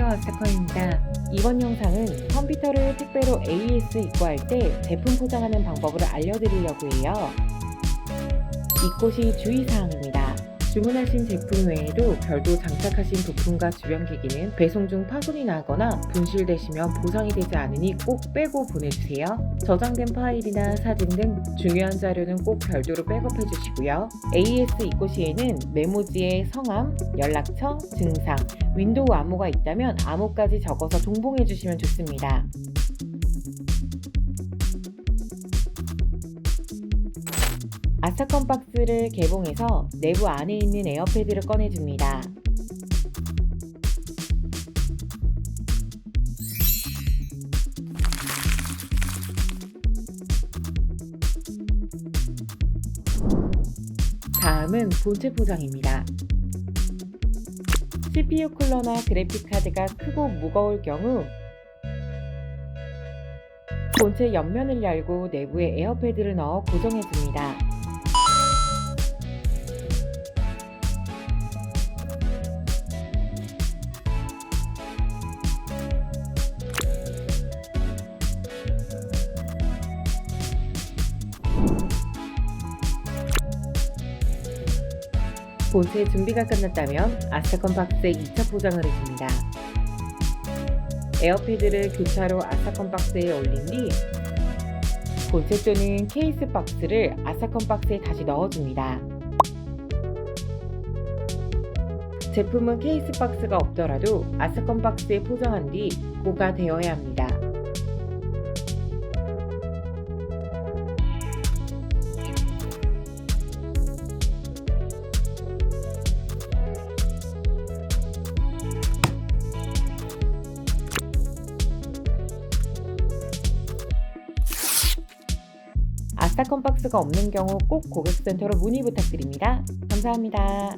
아스커입니다. 이번 영상은 컴퓨터를 택배로 AS 입고할 때 제품 포장하는 방법을 알려드리려고 해요. 이곳이 주의사항입니다. 주문하신 제품 외에도 별도 장착하신 부품과 주변 기기는 배송 중 파손이 나거나 분실되시면 보상이 되지 않으니 꼭 빼고 보내주세요. 저장된 파일이나 사진 등 중요한 자료는 꼭 별도로 백업해 주시고요. AS 입고 시에는 메모지에 성함, 연락처, 증상, 윈도우 암호가 있다면 암호까지 적어서 동봉해 주시면 좋습니다. 아사컨 박스를 개봉해서 내부 안에 있는 에어패드를 꺼내줍니다. 다음은 본체 포장입니다. CPU 쿨러나 그래픽 카드가 크고 무거울 경우 본체 옆면을 열고 내부에 에어패드를 넣어 고정해줍니다. 본체 준비가 끝났다면 아사컨 박스에 2차 포장을 해줍니다. 에어패드를 교차로 아사컨 박스에 올린 뒤 본체 또는 케이스 박스를 아사컨 박스에 다시 넣어줍니다. 제품은 케이스 박스가 없더라도 아사컨 박스에 포장한 뒤 고가 되어야 합니다. 아사컨 박스가 없는 경우 꼭 고객센터로 문의 부탁드립니다. 감사합니다.